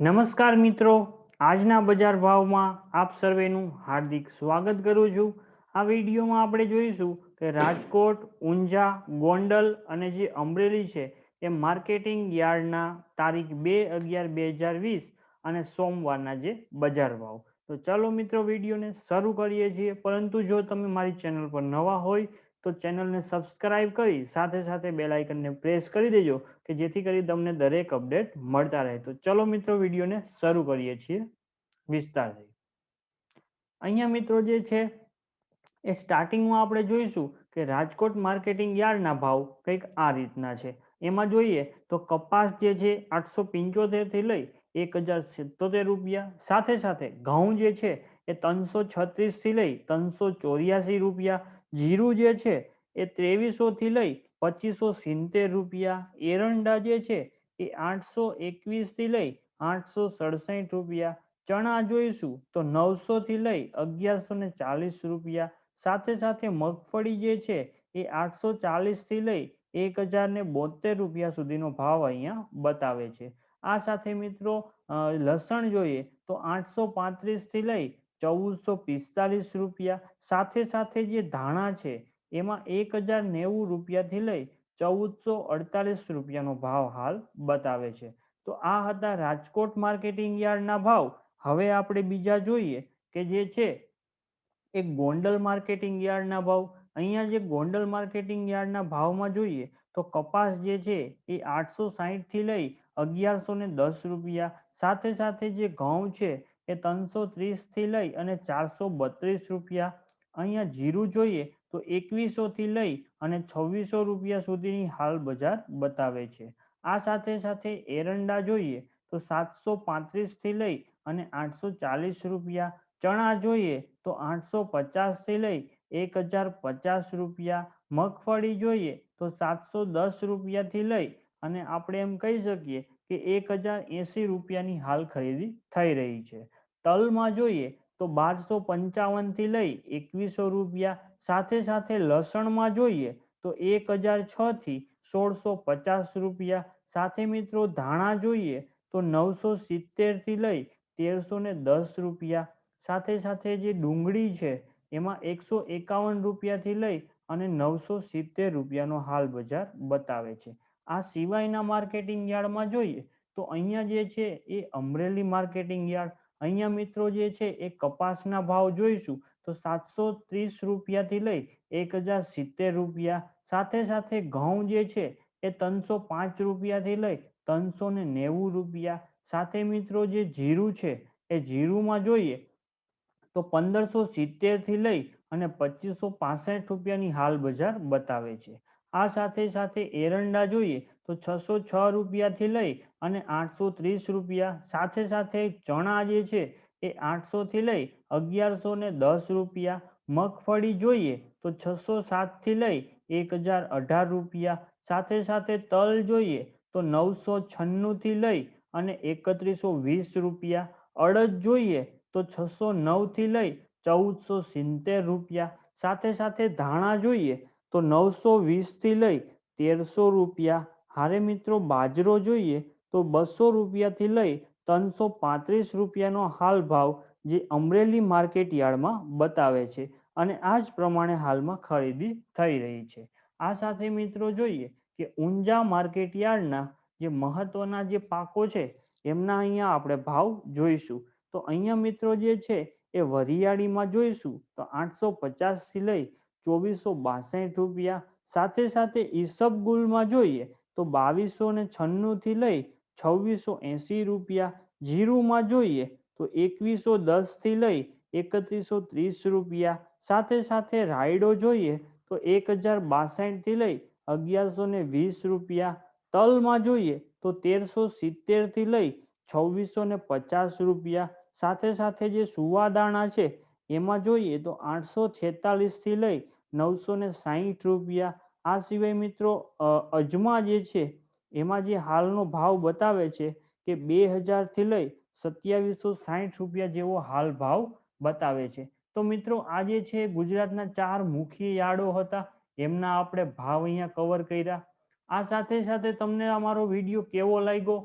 નમસ્કાર મિત્રો. આજના બજાર ભાવમાં આપ સર્વેનું હાર્દિક સ્વાગત કરું છું. આ વિડીયોમાં આપણે જોઈશું કે રાજકોટ, ઊંઝા, ગોંડલ અને જે અમરેલી છે એ માર્કેટિંગ યાર્ડના તારીખ બે અગિયાર બે હજાર વીસ અને સોમવારના જે બજાર ભાવ. તો ચાલો મિત્રો વિડીયોને શરૂ કરીએ છીએ. પરંતુ જો તમે મારી ચેનલ પર નવા હોય તો ચેનલને સબસ્ક્રાઇબ કરી સાથે સાથે બેલ આઇકનને પ્રેસ કરી દેજો કે જેથી કરી તમને દરેક અપડેટ મળતા રહે. તો ચલો મિત્રો વિડીયોને શરૂ કરીએ છીએ વિસ્તારથી. અહીંયા મિત્રો જે છે, એ સ્ટાર્ટિંગમાં આપણે જોઈશું કે રાજકોટ માર્કેટિંગ યાર્ડના ભાવ કંઈક આ રીતના છે. એમાં જોઈએ તો કપાસ જે છે આઠસો પિંચોતેરથી લઈ એક હજાર સિત્તોતેર રૂપિયા. સાથે સાથે ઘઉં જે છે એ ત્રણસો છત્રીસથી લઈ ત્રણસો ચોર્યાસી રૂપિયા. જીરું જે છે એ ત્રેવીસો થી લઈ પચીસો સિત્તેર રૂપિયા. એરંડા જે છે એ આઠસો એકવીસથી લઈ આઠસો સડસઠ રૂપિયા. ચણા જોઈશું તો નવસો થી લઈ અગિયારસો ને ચાલીસ રૂપિયા. સાથે સાથે મગફળી જે છે એ આઠસો ચાલીસથી લઈ એક હજાર ને બોતેર રૂપિયા સુધીનો ભાવ અહીંયા બતાવે છે. આ સાથે મિત્રો લસણ જોઈએ તો આઠસો પાંત્રીસથી લઈ ચૌદસો પિસ્તાલીસ રૂપિયા. સાથે સાથે જે ધાણા છે, એમાં એક હજાર નેવું રૂપિયાથી લઈ ચૌદસો અડતાલીસ રૂપિયાનો ભાવ હાલ બતાવે છે. તો આ હતા રાજકોટ માર્કેટિંગ યાર્ડના ભાવ. હવે આપણે બીજા જોઈએ કે જે છે, એ ગોંડલ માર્કેટિંગ યાર્ડના ભાવ. અહીંયા જે ગોંડલ માર્કેટિંગ યાર્ડના ભાવમાં જોઈએ તો કપાસ જે છે, એ આઠસો સાહીઠથી લઈ અગિયારસો ને દસ રૂપિયા. સાથે સાથે જે ઘઉં છે એ ત્રણસો ત્રીસથી લઈ અને ચારસો બત્રીસ રૂપિયા. અહીંયા જીરું જોઈએ તો એકવીસો થી લઈ અને છવ્વીસો રૂપિયા સુધીની હાલ બજાર બતાવે છે. આ સાથે સાથે એરંડા જોઈએ તો સાતસો પાંત્રીસથી લઈ અને આઠસો ચાલીસ રૂપિયા. ચણા જોઈએ તો આઠસો પચાસથી લઈ એક હજાર પચાસ રૂપિયા. મગફળી જોઈએ તો સાતસો દસ રૂપિયા થી લઈ અને આપણે એમ કહી શકીએ કે એક હજાર એસી રૂપિયાની હાલ ખરીદી થઈ રહી છે. તલમાં જોઈએ તો બારસો પંચાવનથી લઈ એકવીસો રૂપિયા સાથે સાથે લસણમાં જોઈએ તો એક હજાર છ થી સોળસો પચાસ રૂપિયા. સાથે મિત્રો ધાણા જોઈએ તો નવસો સિત્તેરથી લઈ તેરસો ને દસ રૂપિયા. સાથે સાથે જે ડુંગળી છે એમાં એકસો એકાવન રૂપિયાથી લઈ અને નવસો સિત્તેર રૂપિયાનો હાલ બજાર બતાવે છે. આ સિવાયના માર્કેટિંગ યાર્ડમાં જોઈએ તો અહીંયા જે છે એ અમરેલી માર્કેટિંગ યાર્ડ અહીંયા મિત્રો જે છે એ કપાસના ભાવ જોઈશું તો સાતસો ત્રીસ રૂપિયાથી લઈ એક હજાર સિત્તેર રૂપિયા. સાથે સાથે ઘઉં જે છે એ ત્રણસો પાંચ રૂપિયાથી લઈ ત્રણસો ને નેવું રૂપિયા. સાથે મિત્રો જે જીરું છે એ જીરુંમાં જોઈએ તો પંદરસો સિત્તેરથી લઈ અને પચીસો પાસઠ રૂપિયાની હાલ બજાર બતાવે છે. આ સાથે સાથે એરંડા જોઈએ તો છસો છ રૂપિયાથી લઈ અને આઠસો ત્રીસ રૂપિયા. સાથે સાથે ચણા જે છે એ આઠસો થી લઈ અગિયારસો ને દસ રૂપિયા. મગફળી જોઈએ તો છસો સાતથી લઈ એક હજાર અઢાર રૂપિયા. સાથે સાથે તલ જોઈએ તો નવસો છન્નું થી લઈ અને એકત્રીસો વીસ રૂપિયા. અડદ જોઈએ તો છસો નવથી લઈ ચૌદસો સિત્તેર રૂપિયા. સાથે સાથે ધાણા જોઈએ તો નવસો વીસથી લઈ તેરસો રૂપિયા. હારે મિત્રો બાજરો જોઈએ તો બસો રૂપિયાથી લઈ ત્રણસો પાંત્રીસ રૂપિયાનો હાલ ભાવ જે અમરેલી માર્કેટ યાર્ડમાં બતાવે છે અને આ જ પ્રમાણે હાલમાં ખરીદી થઈ રહી છે. આ સાથે મિત્રો જોઈએ કે ઊંઝા માર્કેટ યાર્ડના જે મહત્વના જે પાકો છે એમના અહીંયા આપણે ભાવ જોઈશું. તો અહીંયા મિત્રો જે છે એ વરિયાળીમાં જોઈશું તો આઠસો પચાસથી લઈ ચોવીસો બાસઠ રૂપિયા સાથે સાથે ઈસબગુલમાં જોઈએ તો બાવીસો ને છન્નું થી લઈ છવ્વીસો એસી રૂપિયા જીરુમાં જોઈએ તો એકવીસો દસથી લઈ એકત્રીસો ત્રીસ રૂપિયા. સાથે સાથે રાયડો જોઈએ તો એક હજાર બાસઠથી લઈ અગિયારસો ને વીસ રૂપિયા. તલમાં જોઈએ તો તેરસો સિત્તેરથી લઈ છવ્વીસો ને પચાસ રૂપિયા. સાથે સાથે જે સુવાદાણા છે એમાં જોઈએ તો આઠસો છેતાલીસથી લઈ નવસો ને સાહીઠ રૂપિયા. આ સિવાય મિત્રો અજમા જે છે, એમાં જે હાલનો ભાવ બતાવે છે કે બે હજારથી લઈ સત્યાવીસો સાહીઠ રૂપિયા જેવો હાલ ભાવ બતાવે છે. તો મિત્રો આજે છે ગુજરાતના ચાર મુખ્ય યાર્ડો હતા, એમના આપણે ભાવ અહીંયા કવર કર્યા. આ સાથે સાથે તમને અમારો વીડિયો કેવો લાગ્યો,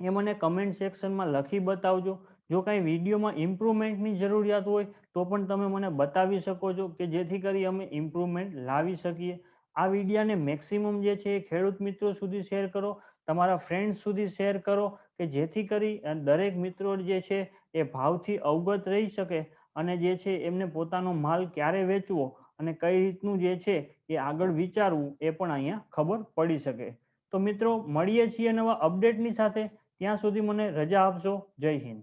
એ મને કમેન્ટ સેક્શનમાં લખી બતાવજો. જો કાંઈ વિડીયોમાં ઇમ્પ્રુવમેન્ટની જરૂરિયાત હોય, તો પણ તમે મને બતાવી શકો છો કે જેથી કરી અમે ઇમ્પ્રુવમેન્ટ લાવી શકીએ. આ વિડીયાને મેક્સિમમ જે છે એ ખેડૂત મિત્રો સુધી શેર કરો, તમારા ફ્રેન્ડ્સ સુધી શેર કરો કે જેથી કરી દરેક મિત્રો જે છે એ ભાવથી અવગત રહી શકે અને જે છે એમને પોતાનો માલ ક્યારે વેચવો અને કઈ રીતનું જે છે એ આગળ વિચારવું એ પણ અહીંયા ખબર પડી શકે. તો મિત્રો, મળીએ છીએ નવા અપડેટની સાથે. ત્યાં સુધી મને રજા આપશો. જય હિન્દ.